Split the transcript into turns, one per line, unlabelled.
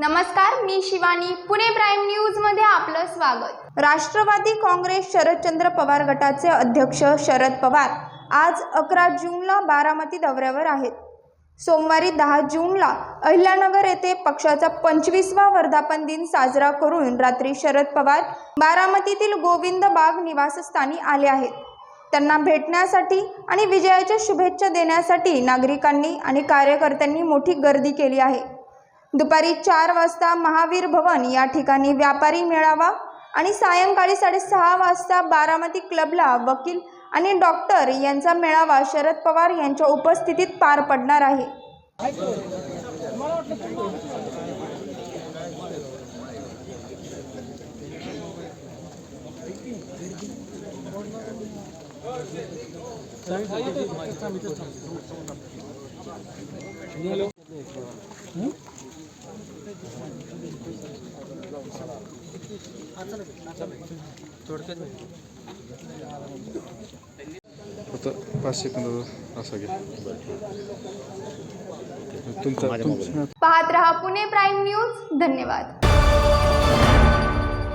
नमस्कार मी शिवानी. पुणे प्राईम न्यूजमध्ये आपलं स्वागत. राष्ट्रवादी काँग्रेस शरदचंद्र पवार गटाचे अध्यक्ष शरद पवार आज अकरा जूनला बारामती दौऱ्यावर आहेत. सोमवारी दहा जूनला अहिल्यानगर येथे पक्षाचा पंचवीसवा वर्धापन दिन साजरा करून रात्री शरद पवार बारामतीतील गोविंद बाग निवासस्थानी आले आहेत. त्यांना भेटण्यासाठी आणि विजयाच्या शुभेच्छा देण्यासाठी नागरिकांनी आणि कार्यकर्त्यांनी मोठी गर्दी केली आहे. दुपारी चार वाजता महावीर भवन या ठिकाणी व्यापारी मेळावा आणि सायंकाळी साडेसहा वाजता बारामती क्लबला वकील आणि डॉक्टर यांचा मेळावा शरद पवार यांच्या उपस्थितीत पार पडणार आहे.
फक्त पाच सेकंद असं घ्या
पाहत रहा पुणे प्राईम न्यूज. धन्यवाद.